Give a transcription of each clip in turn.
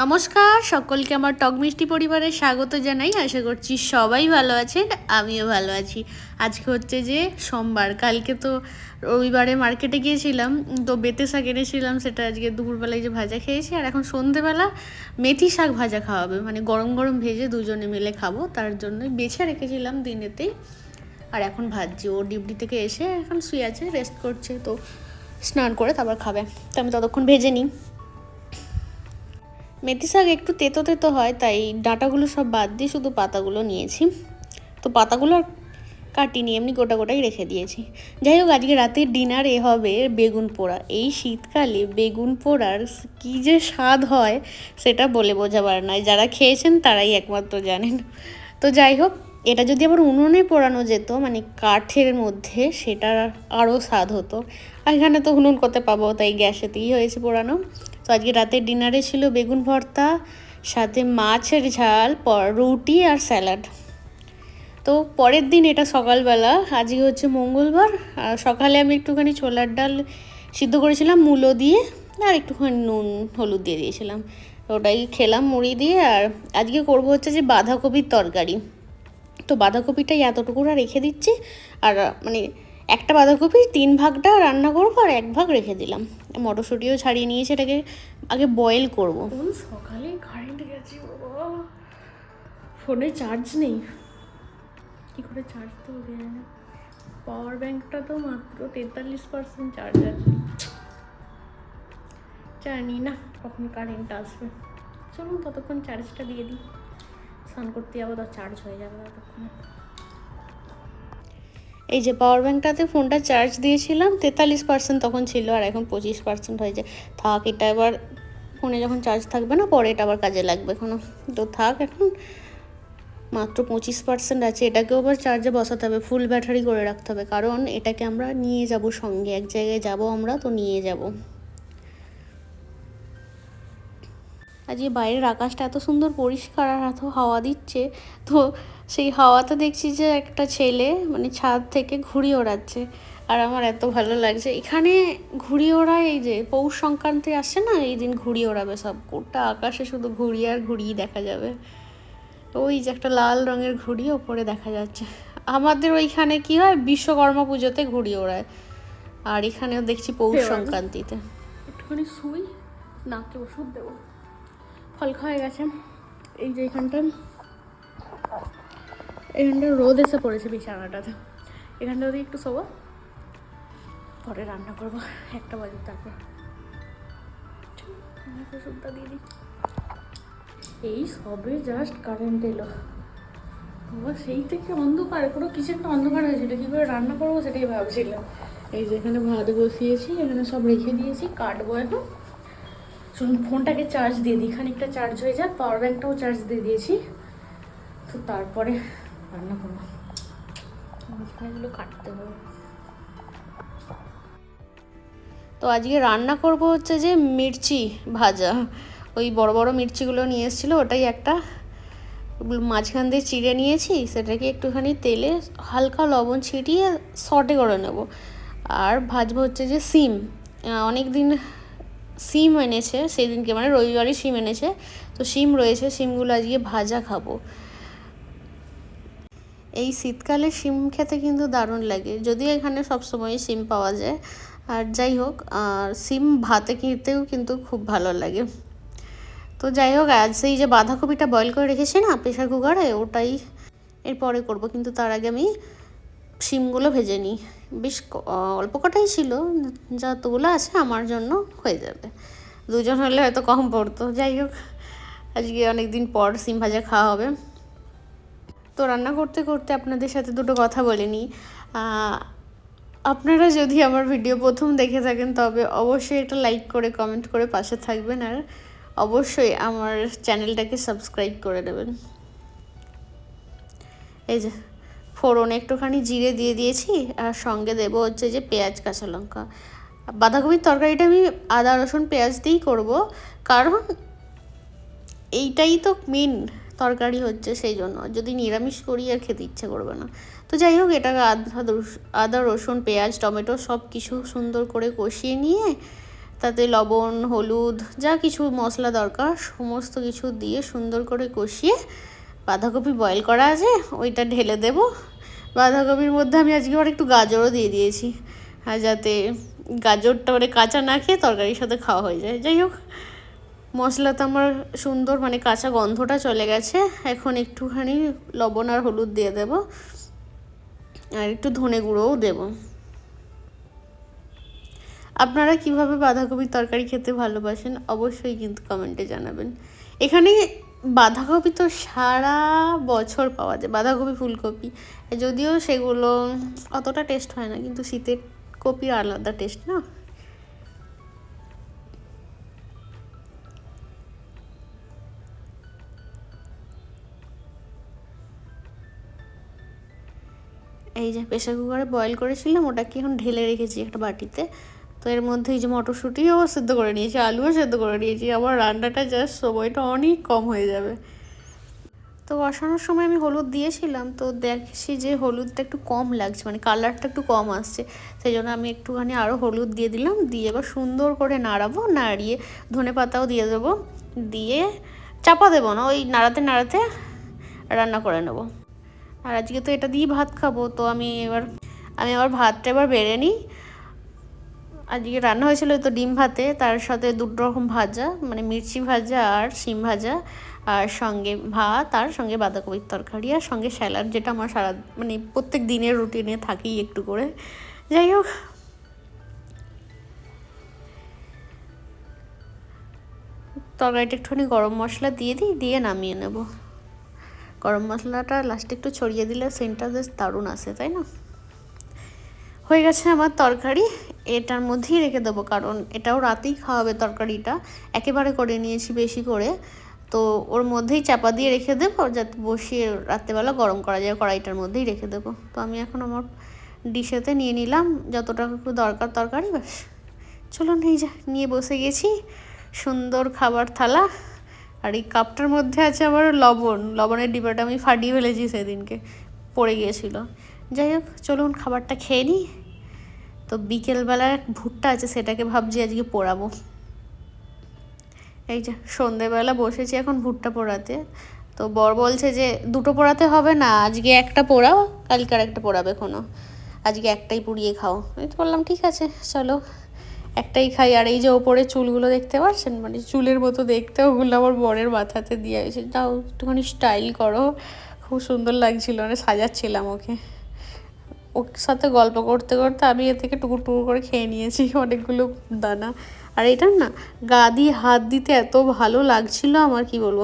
নমস্কার, সকলকে আমার টক মিষ্টি পরিবারে স্বাগত জানাই। আশা করছি সবাই ভালো আছেন, আমিও ভালো আছি। আজকে হচ্ছে যে সোমবার, কালকে তো রবিবারে মার্কেটে গিয়েছিলাম, তো বেতে শাক এনেছিলাম, সেটা আজকে দুপুরবেলায় যে ভাজা খেয়েছি, আর এখন সন্ধেবেলা মেথি শাক ভাজা খাওয়াবে। মানে গরম গরম ভেজে দুজনে মিলে খাব, তার জন্যই বেছে রেখেছিলাম দিনেতেই। আর এখন ভাজছি, ও ডিউটি থেকে এসে এখন শুয়ে আছে রেস্ট করছে, তো স্নান করে তারপর খাবে। তো আমি ততক্ষণ ভেজে নিই। মেথি শাক একটু তেতো তেতো হয়, তাই ডাঁটাগুলো সব বাদ দিয়ে শুধু পাতাগুলো নিয়েছি। তো পাতাগুলো কাটিনি, এমনি গোটা গোটাই রেখে দিয়েছি। যাই হোক, আজকে রাতের ডিনারে হবে বেগুন পোড়া। এই শীতকালে বেগুন পোড়ার কী যে স্বাদ হয়, সেটা বলে বোঝাবার নয়। যারা খেয়েছেন, তারাই একমাত্র জানেন। তো যাই হোক, এটা যদি আবার উনুনে পোড়ানো যেত মানে কাঠের মধ্যে, সেটার আরও স্বাদ হতো। আর এখানে তো উনুন করতে পাবো, তাই গ্যাসেতেই হয়েছে পোড়ানো। তো আজকে রাতের ডিনারে ছিল বেগুন ভর্তা, সাথে মাছের ঝাল রুটি আর স্যালাড। তো পরের দিন এটা সকালবেলা, আজকে হচ্ছে মঙ্গলবার, আর সকালে আমি একটুখানি ছোলার ডাল সিদ্ধ করেছিলাম, মূলো দিয়ে, আর একটুখানি নুন, হলুদ দিয়ে দিয়েছিলাম। ওটাই খেলাম মুড়ি দিয়ে, আর আজকে করব হচ্ছে যে বাঁধাকপির তরকারি। তো বাঁধাকপিটাই এতটুকুরা রেখে দিচ্ছি, আর মানে একটা বাঁধাকপি, তিন ভাগটা রান্না করব আর এক ভাগ রেখে দিলাম। মটরশুঁটিও ছাড়িয়ে নিয়ে সেটাকে আগে বয়েল করব। সকালে কারেন্ট গেছে ফোনে চার্জ নেই। কী করে চার্জ তো না পাওয়ার ব্যাঙ্কটা তো মাত্র তেতাল্লিশ পার্সেন্ট চার্জ আছে। জানি না কখন কারেন্ট আসবে। চলুন ততক্ষণ চার্জটা দিয়ে দিই। স্নান করতে যাব তো চার্জ হয়ে যাবে ততক্ষণে। এই যে পাওয়ার ব্যাঙ্কটাতে ফোনটা চার্জ দিয়েছিলাম, তেতাল্লিশ পার্সেন্ট তখন ছিল আর এখন পঁচিশ পার্সেন্ট হয়ে যায় থাক, এটা এবার ফোনে যখন চার্জ থাকবে না, পরে এটা আবার কাজে লাগবে। এখনও তো থাক, এখন মাত্র পঁচিশ পার্সেন্ট আছে। এটাকেও আবার চার্জে বসাতে হবে ফুল ব্যাটারি করে রাখতে হবে। কারণ এটাকে আমরা নিয়ে যাব সঙ্গে, এক জায়গায় যাব আমরা, তো নিয়ে যাব। আজকে বাইরের আকাশটা এত সুন্দর পরিষ্কার আর এত হাওয়া দিচ্ছে তো সেই হাওয়াতে দেখছি যে একটা ছেলে মানে ছাদ থেকে ঘুড়ি ওড়াচ্ছে। আর আমার এত ভালো লাগছে। এখানে ঘুড়ি ওড়ায় এই যে পৌষ সংক্রান্তি আসছে না এই দিন ঘুড়ি ওড়াবে সব। গোটা আকাশে শুধু ঘুড়ি আর ঘুড়ি দেখা যাবে। ওই যে একটা লাল রঙের ঘুড়ি ওপরে দেখা যাচ্ছে। আমাদের ওইখানে কি হয়? বিশ্বকর্মা পুজোতে ঘুড়ি ওড়ায়। আর এখানেও দেখছি পৌষ সংক্রান্তিতে। একটুখানি শুই নাকে ওষুধ দেবো। ফল হয়ে গেছে। এই যে এখানটা এখানটা রোদ এসে পড়েছে বিছানাটাতে। এখানটা একটু শোবো, পরে রান্না করব। একটা বাজে তারপর। ওষুধটা দিয়ে দিই। এই সবে জাস্ট কারেন্ট এলো। বাবা, সেই থেকে অন্ধকার, কোনো কিছু একটা অন্ধকার হয়েছিল কী করে রান্না করব সেটাই ভাবছিলাম। এই যে এখানে ভাত বসিয়েছি, এখানে সব রেখে দিয়েছি, কাটবো এখন। চলুন, ফোনটাকে চার্জ দিয়ে দিই। খানিকটা চার্জ হয়ে যাক পাওয়ার ব্যাঙ্কটাও চার্জ দিয়ে দিয়েছি। তো তারপরে রান্না করব। এগুলো কাটতে হবে। তো আজকে রান্না করব হচ্ছে যে মির্চি ভাজা। ওই বড় বড় মির্চিগুলো নিয়ে এসেছিল, ওটাই একটা। মাঝখান দিয়ে চিড়ে নিয়েছি, সেটাকে একটুখানি তেলে হালকা লবণ ছিটিয়ে শর্টে করে নেব। আর ভাজবো হচ্ছে যে সিম। অনেক দিন সিম এনেছে সেই দিনকে মানে রবিবারই সিম এনেছে। তো সিম রয়েছে, সিমগুলো আজকে ভাজা খাব। এই শীতকালে সিম খেতে কিন্তু দারুণ লাগে। যদিও এখানে সবসময় সিম পাওয়া যায়। আর যাই হোক, আর সিম ভাতে খেতেও কিন্তু খুব ভালো লাগে। তো যাই হোক, আজ সেই যে বাঁধাকপিটা বয়েল করে রেখেছি না প্রেশার কুকারে ওটাই এরপরে করব। কিন্তু তার আগে আমি শিমগুলো ভেজে নিই। বেশ অল্প কটাই ছিল যতগুলো আছে আমার জন্য হয়ে যাবে। দুজন হলে হয়তো কম পড়তো। যাই হোক, আজকে অনেক দিন পর সিম ভাজা খাওয়া হবে। তো রান্না করতে করতে আপনাদের সাথে দুটো কথা বলে নিই। আপনারা যদি আমার ভিডিও প্রথম দেখে থাকেন, তবে অবশ্যই একটা লাইক করে, কমেন্ট করে পাশে থাকবেন আর অবশ্যই আমার চ্যানেলটাকে সাবস্ক্রাইব করে দেবেন। এই যে ফোড়নে একটুখানি জিরে দিয়ে দিয়েছি আর সঙ্গে দেবো হচ্ছে যে পেঁয়াজ, কাঁচা লঙ্কা। বাঁধাকপির তরকারিটা আমি আদা, রসুন, পেঁয়াজ দিয়েই করব। কারণ এইটাই তো মেন তরকারি হচ্ছে সেই জন্য। যদি নিরামিষ করি আর খেতে ইচ্ছে করবে না। তো যাই হোক, এটাকে আদা আদা, রসুন, পেঁয়াজ, টমেটো সব কিছু সুন্দর করে কষিয়ে নিয়ে তাতে লবণ, হলুদ, যা কিছু মশলা দরকার, সমস্ত কিছু দিয়ে সুন্দর করে কষিয়ে বাঁধাকপি বয়েল করা আছে, ওইটা ঢেলে দেব। বাঁধাকপির মধ্যে আমি আজকে আবার একটু গাজরও দিয়ে দিয়েছি। আর যাতে গাজরটা মানে কাঁচা না খেয়ে তরকারির সাথে খাওয়া হয়ে যায়। যাই হোক, মশলা তো আমার সুন্দর মানে কাঁচা গন্ধটা চলে গেছে। এখন একটুখানি লবণ আর হলুদ দিয়ে দেব। আর একটু ধনে গুঁড়োও দেব। আপনারা কীভাবে বাঁধাকপির তরকারি খেতে ভালোবাসেন অবশ্যই কিন্তু কমেন্টে জানাবেন। এখানে বাঁধাকপি তো সারা বছর পাওয়া যায়, বাঁধাকপি, ফুলকপি। যদিও সেগুলো অতটা টেস্ট হয় না, কিন্তু শীতের কপির আলাদা টেস্ট না? এই যে প্রেশার কুকারে বয়েল করেছিলাম, ওটাকে এখন ঢেলে রেখেছি একটা বাটিতে। তো এর মধ্যে এই যে মটরশুঁটিও সেদ্ধ করে নিয়েছি, আলুও সেদ্ধ করে নিয়েছি, আবার রান্নাটা জাস্ট সময়টা অনেক কম হয়ে যাবে। তো বসানোর সময় আমি হলুদ দিয়েছিলাম, তো দেখছি যে হলুদটা একটু কম লাগছে মানে কালারটা একটু কম আসছে, সেই জন্য আমি একটুখানি আরও হলুদ দিয়ে দিলাম, দিয়ে এবার সুন্দর করে নাড়াবো, নাড়িয়ে ধনে পাতাও দিয়ে দেবো, দিয়ে চাপা দেবো না, ওই নাড়াতে নাড়াতে রান্না করে নেব। আর আজকে তো এটা দিয়েই ভাত খাব, তো আমি এবার, আমি আবার ভাতটা এবার বেড়ে নিই আজকে রান্না হয়েছিল তো ডিম ভাতে, তার সাথে দুটো রকম ভাজা মানে মির্চি ভাজা আর শিম ভাজা, আর সঙ্গে ভাত, আর সঙ্গে বাঁধাকপির তরকারি, আর সঙ্গে স্যালাড, যেটা আমার সারা মানে প্রত্যেক দিনের রুটিনে থাকি একটু করে। যাই হোক। তরকারিটা একটুখানি গরম মশলা দিয়ে দিই, দিয়ে নামিয়ে নেব। গরম মশলাটা লাস্টে একটু ছড়িয়ে দিলে সেন্টটা বেশ দারুণ আসে, তাই না? হয়ে গেছে আমার তরকারি। এটার মধ্যেই রেখে দেবো, কারণ এটাও রাতেই খাওয়াবে তরকারিটা। একেবারে করে নিয়েছি বেশি করে। তো ওর মধ্যেই চাপা দিয়ে রেখে দেবো, যাতে বসিয়ে রাত্রেবেলা গরম করা যায়, কড়াইটার মধ্যেই রেখে দেবো। তো আমি এখন আমার ডিশেতে নিয়ে নিলাম, যতটা একটু দরকার তরকারি, ব্যাস। চলুন, এই যা নিয়ে বসে গেছি, সুন্দর খাবার থালা। আর এই কাপটার মধ্যে আছে আবার লবণ। লবণের ডিবাটা আমি ফাটিয়ে ফেলেছি সেদিনকে, পড়ে গিয়েছিল। যাই হোক, চলুন খাবারটা খেয়ে নিই। তো বিকেলবেলার ভুট্টা আছে, সেটাকে ভাবছি আজকে পোড়াবো। এই যে সন্ধেবেলা বসেছি এখন ভুট্টা পোড়াতে। তো বর বলছে যে, দুটো পোড়াতে হবে না, আজকে একটা পোড়াও, কালকে আর একটা পোড়াবে কোনো আজকে একটাই পুড়িয়ে খাও। আমি তো বললাম, ঠিক আছে, চলো, একটাই খাই। আর এই যে ওপরে চুলগুলো দেখতে পাচ্ছেন? মানে চুলের মতো দেখতে, ওগুলো আমার বরের মাথাতে দিয়ে এসে, যাও, একটুখানি স্টাইল করো। খুব সুন্দর লাগছিল মানে সাজাচ্ছিলাম ওকে। ওর সাথে গল্প করতে করতে আমি এ থেকে টুকুর টুকুর করে খেয়ে নিয়েছি অনেকগুলো দানা। আর এটা না, গা দিয়ে হাত দিতে এত ভালো লাগছিল আমার, কি বলব।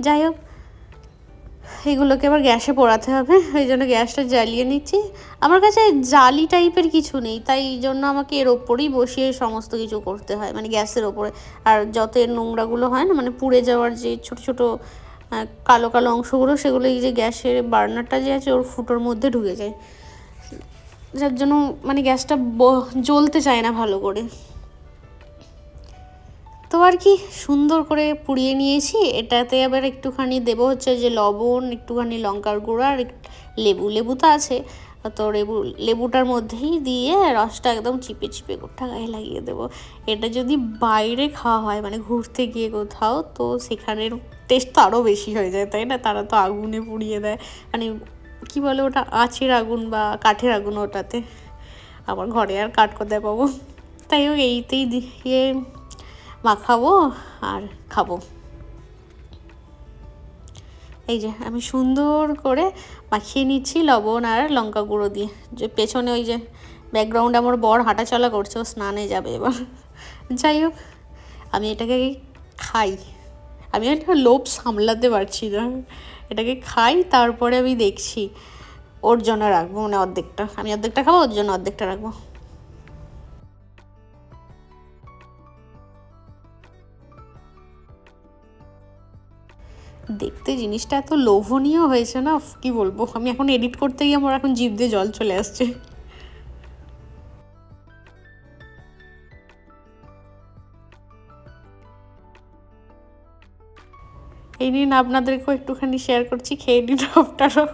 যাই হোক, এগুলোকে আবার গ্যাসে পোড়াতে হবে, ওই জন্য গ্যাসটা জ্বালিয়ে নিচ্ছি। আমার কাছে জালি টাইপের কিছু নেই, তাই জন্য আমাকে এর ওপরেই বসিয়ে সমস্ত কিছু করতে হয় মানে গ্যাসের ওপরে। আর যত এর নোংরাগুলো হয় না মানে পুড়ে যাওয়ার যে ছোট ছোট কালো কালো অংশগুলো, সেগুলো এই যে গ্যাসের বার্নারটা যে আছে, ওর ফুটোর মধ্যে ঢুকে যায়। যার জন্য মানে গ্যাসটা জ্বলতে চায় না ভালো করে। তো আর কি সুন্দর করে পুড়িয়ে নিয়েছি। এটাতে আবার একটুখানি দেবো হচ্ছে যে লবণ, একটুখানি লঙ্কার গুঁড়ো আর লেবু লেবু তো আছে। তো লেবু, লেবুটার মধ্যেই দিয়ে রসটা একদম চিপে চিপে গোটা গায়ে লাগিয়ে দেবো। এটা যদি বাইরে খাওয়া হয় মানে ঘুরতে গিয়ে কোথাও, তো সেখানের টেস্ট তো আরও বেশি হয়ে যায়, তাই না? তারা তো আগুনে পুড়িয়ে দেয়। মানে কি বলে ওটা? আঁচের আগুন বা কাঠের আগুন ওটাতে। আমার ঘরে আর কাঠ কোথায় পাবো? তাই হোক, এইতেই দিয়ে মাখাবো আর খাব। এই যে, আমি সুন্দর করে মাখিয়ে নিচ্ছি লবণ আর লঙ্কা গুঁড়ো দিয়ে। যে পেছনে ওই যে ব্যাকগ্রাউন্ডে আমার বর হাঁটাচলা করছে, ও স্নানে যাবে এবার। যাই হোক, আমি এটাকে খাই। আমি একটা লোভ সামলাতে পারছি না। এটাকে খাই, তারপরে আমি দেখছি ওর জন্য রাখব মানে অর্ধেকটা। আমি অর্ধেকটা খাব, ওর জন্য অর্ধেকটা রাখব। দেখতে জিনিসটা এত লোভনীয় হয়েছে না, কি বলব? আমি এখন এডিট করতে গিয়ে আমার এখন জিভ দিয়ে জল চলে আসছে। এই নিন, আপনাদেরকেও একটুখানি শেয়ার করছি, খেয়ে নিন আপনারও।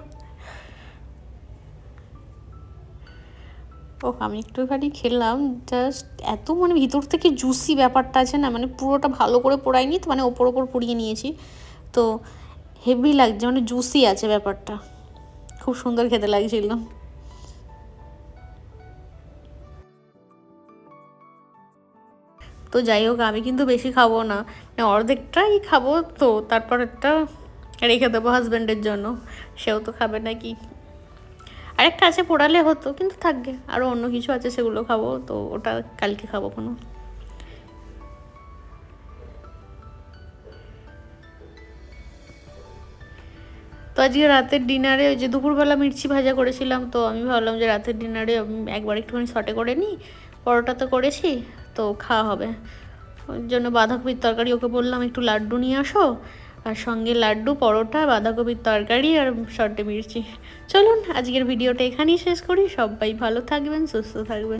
ও আমি একটুখানি খেলাম জাস্ট এত মানে ভিতর থেকে জুসি ব্যাপারটা আছে না মানে পুরোটা ভালো করে পোড়াইনি তো মানে ওপর ওপর পুড়িয়ে নিয়েছি। তো হেভি লাগছে মানে জুসি আছে ব্যাপারটা। খুব সুন্দর খেতে লাগছিল। তো যাই হোক, আমি কিন্তু বেশি খাব না। অর্ধেকটাই খাব তো, তারপর একটা রেখে দেবো হাজব্যান্ডের জন্য। সেও তো খাবে নাকি? আরেকটা আছে, পোড়ালে হতো, কিন্তু থাকবে। আরও অন্য কিছু আছে, সেগুলো খাব, তো ওটা কালকে খাব কোনো। তো আজকে রাতের ডিনারে ওই যে দুপুরবেলা মির্চি ভাজা করেছিলাম, তো আমি ভাবলাম যে রাতের ডিনারে একবার একটুখানি শর্টে করে নিই। পরোটা তো করেছি তো খাওয়া হবে। ওর জন্য বাঁধাকপির তরকারি, ওকে বললাম একটু লাড্ডু নিয়ে আসো। আর সঙ্গে লাড্ডু, পরোটা, বাঁধাকপির তরকারি আর শর্টে মির্চি। চলুন, আজকের ভিডিওটা এখানেই শেষ করি। সবাই ভালো থাকবেন, সুস্থ থাকবেন।